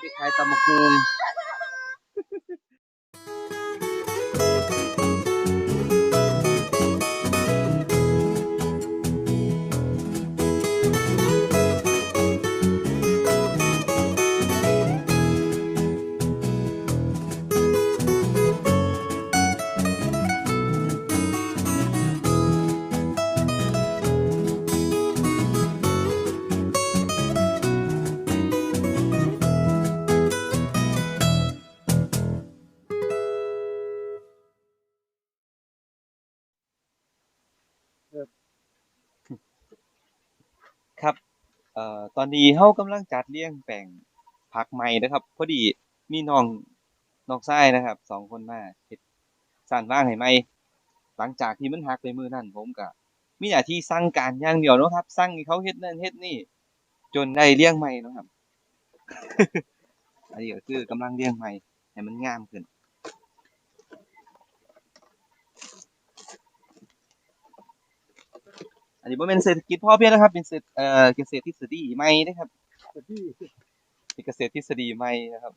ไปขายตำบักหุ่ง อ่อตอนนี้เฮากำลังจัดเรียงแปลงผักใหม่นะครับ พอดีมีน้องน้องชายนะครับสองคนมาเฮ็ดสร้างบ้านให้ใหม่หลังจากที่มันหักไปมือนั้นผมก็มีหน้าที่สั่งการอย่างเดียวเนาะครับสั่งให้เขาเฮ็ดนั่นเฮ็ดนี่ จนได้เรียงใหม่เนาะครับ อันนี้ก็คือกำลังเรียงใหม่ให้มันงามขึ้น นนี้บ่แม่นเศรษฐกิจพ่อเพียงนะครับ เป็นเศรษฐเอ่อเกษตรทฤษฎีใหม่นะครับเป็นเกษตรทฤษฎีใหม่นะครับ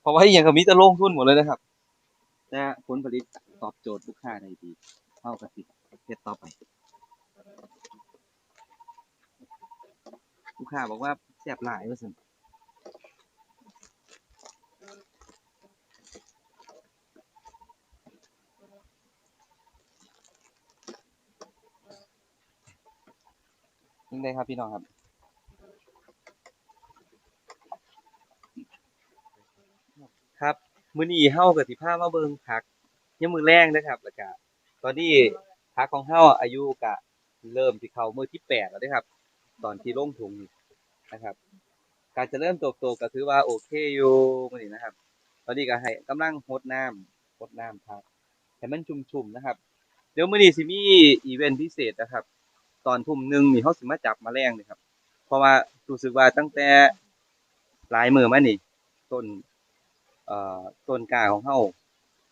เพราะว่าอย่างก็มีแต่ลงทุนหมดเลยนะครับแต่ผลผลิตตอบโจทย์ลูกค้าได้ดีเท่ากับสิเฮ็ดต่อไป ลูกค้าบอกว่าแซ่บหลายว่าสิ นยังไงครับพี่น้องครับครับมื้อนี้เฮาก็สิพามาเบิ่งผักยามมื้อแลงนะครับแล้วก็ตอนนี้ผักของเฮาอายุก็เริ่มสิเขามือที่แปดแล้วเด้ครับ ตอนที่ลงถุงนะครับ การจะเริ่มโตโตก็ถือว่าโอเคอยู่มื้อนี้นะครับ ตอนนี้ก็ให้กำลังรดน้ำรดน้ำผักให้มันชุ่มๆนะครับ เดี๋ยวมื้อนี้สิมีอีเวนต์พิเศษนะครับ ตอนทุ่มหนึ่งนี่เฮาสิมาจับมาแมลงนี่ครับ เพราะว่ารู้สึกว่าตั้งแต่หลายมือมานี่ต้นเอ่อต้นกาของเฮา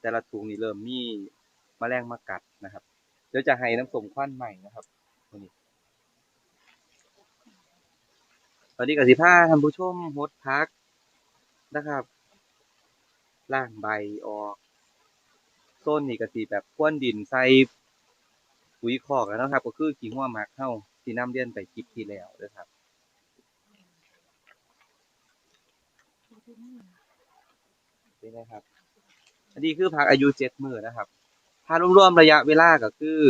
แต่ละถุงนี่เริ่มมีแมลงมากัดนะครับ เดี๋ยวจะให้น้ำส้มควันใหม่นะครับตัวนี้ตอนนี้กสิพาท่านผู้ชมฮดพักนะครับล้างใบออกต้นนี่กสิแบบพ่วนดินใส่ ปุ๋ยคอกแล้วนะครับ ก็คือขี้หัวหมักเฮาที่นํเรียนไปคลิปที่แล้วเด้อครับนี่นะครับ อันนี้คือพักอายุเจ็ดมือนะครับ ถ้ารวมๆระยะเวลาก็คือ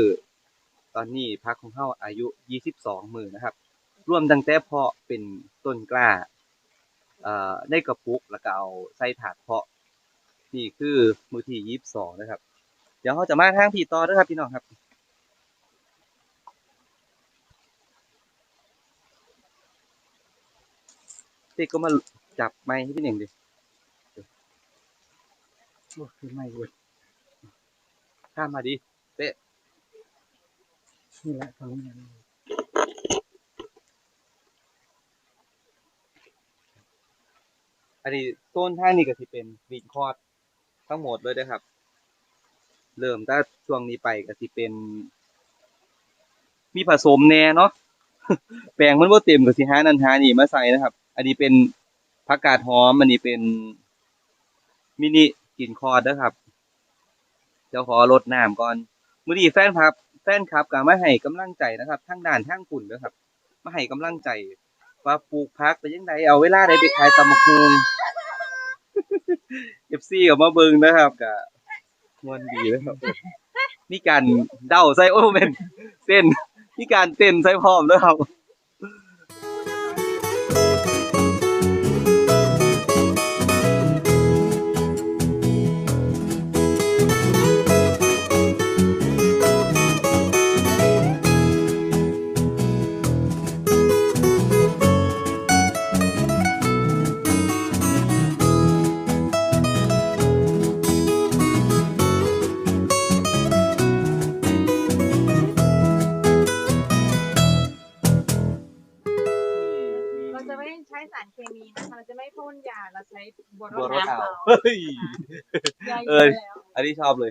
ตอนนี้พักของเฮาอายุยี่สิบสองมือนะครับ รวมตั้งแต่เพาะเป็นต้นกล้าเอ่อในกระปุกแล้วก็เอาใส่ถาดเพาะนี่คือมือที่ยี่สิบสองนะครับ เดี๋ยวเขาจะมาทางพี่ต่อเด้อครับพี่น้องครับ พี่ก็มาจับไม้ให้พี่หนึ่งดิโอ้คือไม่เว้ยข้ามมาดินี่แหละตรงนี้นะอันนี้โซนท่านี้ก็สิเป็นวีนคอร์ดทั้งหมดเลยนะครับ เริ่มถ้าช่วงนี้ไปก็สิเป็น มีผสมแน่เนาะแปลงมันบ่าเต็มก็สิหานันหานี่มาใส่นะครับ อันนี้เป็นผักกาดหอม อันนี้เป็นมินิกลินคอร์ดนะครับเดี๋ยวขอรดน้ำก่อนมือนี้แฟนครับ แฟนคลับก็มาให้กำลังใจนะครับทั้งด้านทั้งปุ่นนะครับมาให้กำลังใจว่าปลูกผักเป็นยังไงเอาเวลาใดไปขายตำบักหุ่ง FC ก็มาเบิงนะครับก็ม่วนดีเลยครับมีการเดาใส่โอ้แม่นเต้นมีการเต้นใส่พร้อมด้วครับ เคมีนะคะเราจะไม่พ่นยาเราใช้บัวรบัวดรดน้ำเอาเอาเฮ้ยยาเยเอ้ยอะแล้วอันนี้ชอบเลย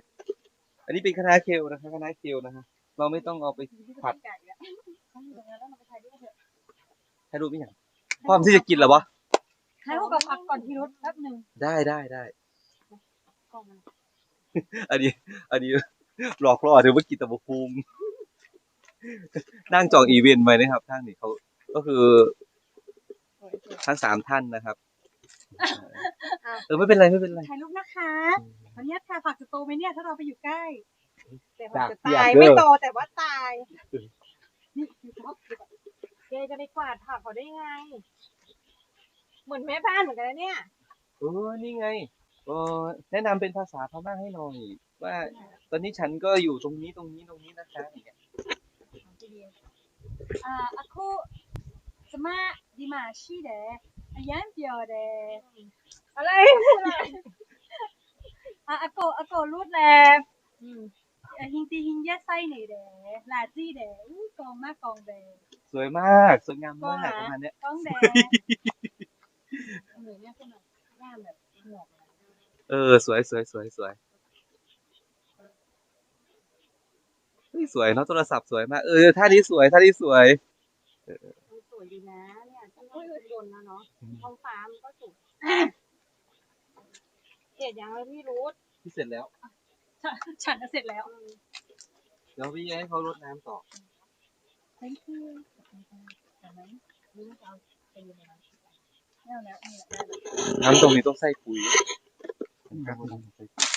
อันนี้เป็นคณะเคลนะคะคณะเคลนะคะเราไม่ต้องเอาไปผัดไก่แล้วตรงนั้นแล้วเราไปใช้ด้วยเถอะให้ดูไม่อย่างพร้อมที่จะกินแล้ววะ ให้พวกกับพักก่อนพี่รุธแป๊บหนึ่งได้ได้ได้กล่องมันอันนี้ อันนี้หลอกล่อเดี๋ยวเมื่อกี้ตะบภูมินั่งจองอีเวนต์ไปนะครับท่านนี่เขาก็คือสวยๆ ทั้งสามท่านนะครับ เออไม่เป็นไรไม่เป็นไร ถ่ายรูปนะคะขออนุญาตค่ะผักจะโตไหมเนี่ย ถ้าเราไปอยู่ใกล้แต่ว่าจะอยากตายเด้อ ไม่โตแต่ว่าตายนี่คือท็อปเจจะไปกวาดผักเขาได้ไง เหมือนแม่บ้านเหมือนกันนะเนี่ยเออนี่ไงเออแนะนำเป็นภาษาพม่าให้หน่อย ว่า ตอนนี้ฉันก็อยู่ตรงนี้ตรงนี้ตรงนี้นะคะอย่างเงี้ย อ่าอาคู จะมาดีมาชีเดอายันเปียวเดอะไรอะไรอ่าอาโกอาโกรูดแลอืมอะฮิงตีฮิงแยกไส้หน่อยเดลาจี้เดอู้กองมากกองเดสวยมาก สวยงามมากประมาณเนี้ยกองเดเหมือนเนี่ยคือแบบย่ามแบบหมวกนะเออ สวยสวยสวยสวยเฮ้ยสวยเนาะโทรศัพท์สวยมาก เออท่านี้สวยท่านี้สวยมันสวย ดีนะ เนี่ยที่ว่าบนนะเนาะท้องฟ้ามันก็สวยเกลียดยังเลยพี่รู้ที่เสร็จแล้ว ฉันจะเสร็จแล้ว เดี๋ยวพี่ให้เขารดน้ำต่อ thank you เห็นไหมนี่จะเอาไปอยู่ในนั้นไม่เอาแล้วนี่แหละได้แล้วน้ำตรงนี้ต้องใส่ปุ๋ยครับผมใส่ปุ๋ย